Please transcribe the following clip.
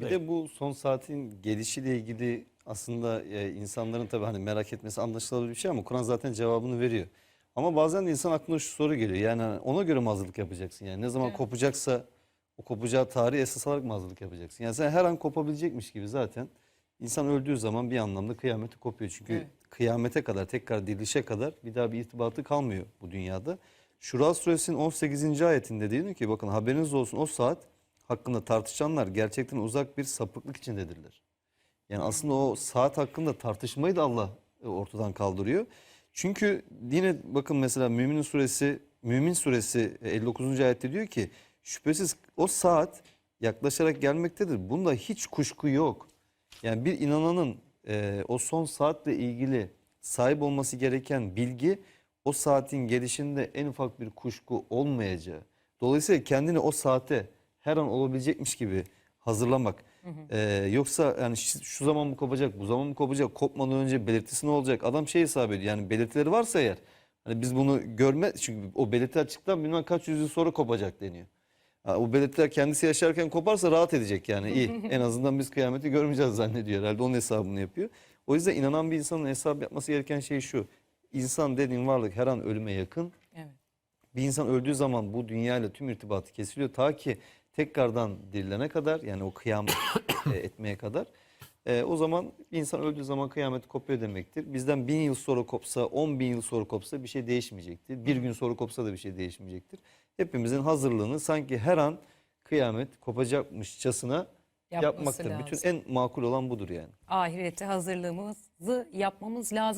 Bir de bu son saatin gelişiyle ilgili aslında e, insanların tabii hani merak etmesi anlaşılabilir bir şey ama Kur'an zaten cevabını veriyor. Ama bazen de insan aklına şu soru geliyor. Yani hani ona göre mi hazırlık yapacaksın? Yani ne zaman Evet. kopacaksa o kopacağı tarihi esas alarak mı hazırlık yapacaksın? Yani sen her an kopabilecekmiş gibi zaten insan öldüğü zaman bir anlamda kıyameti kopuyor. Çünkü Evet. kıyamete kadar tekrar dirilişe kadar bir daha bir irtibatı kalmıyor bu dünyada. Şura suresinin 18. ayetinde diyor ki bakın haberiniz olsun o saat hakkında tartışanlar gerçekten uzak bir sapıklık içindedirler. Yani aslında o saat hakkında tartışmayı da Allah e, ortadan kaldırıyor. Çünkü yine bakın mesela Mümin suresi Mümin suresi e, 59. ayette diyor ki şüphesiz o saat yaklaşarak gelmektedir. Bunda hiç kuşku yok. Yani bir inananın e, o son saatle ilgili sahip olması gereken bilgi o saatin gelişinde en ufak bir kuşku olmayacağı. Dolayısıyla kendini o saate her an olabilecekmiş gibi hazırlamak. Ee, yoksa yani şu zaman mı kopacak, bu zaman mı kopacak, kopmadan önce belirtisi ne olacak? Adam şey hesap ediyor yani belirtileri varsa eğer. Hani biz bunu görme çünkü o belirtiler çıktıktan bilmem kaç yüzyıl sonra kopacak deniyor. Ha, o belirtiler kendisi yaşarken koparsa rahat edecek yani iyi. en azından biz kıyameti görmeyeceğiz zannediyor herhalde onun hesabını yapıyor. O yüzden inanan bir insanın hesap yapması gereken şey şu. İnsan dediğin varlık her an ölüme yakın. Bir insan öldüğü zaman bu dünyayla tüm irtibatı kesiliyor ta ki tekrardan dirilene kadar yani o kıyam e, etmeye kadar. E, o zaman bir insan öldüğü zaman kıyamet kopuyor demektir. Bizden bin yıl sonra kopsa, on bin yıl sonra kopsa bir şey değişmeyecektir. Bir gün sonra kopsa da bir şey değişmeyecektir. Hepimizin hazırlığını sanki her an kıyamet kopacakmışçasına Yapması yapmaktır. lazım. Bütün en makul olan budur yani. Ahirette hazırlığımızı yapmamız lazım.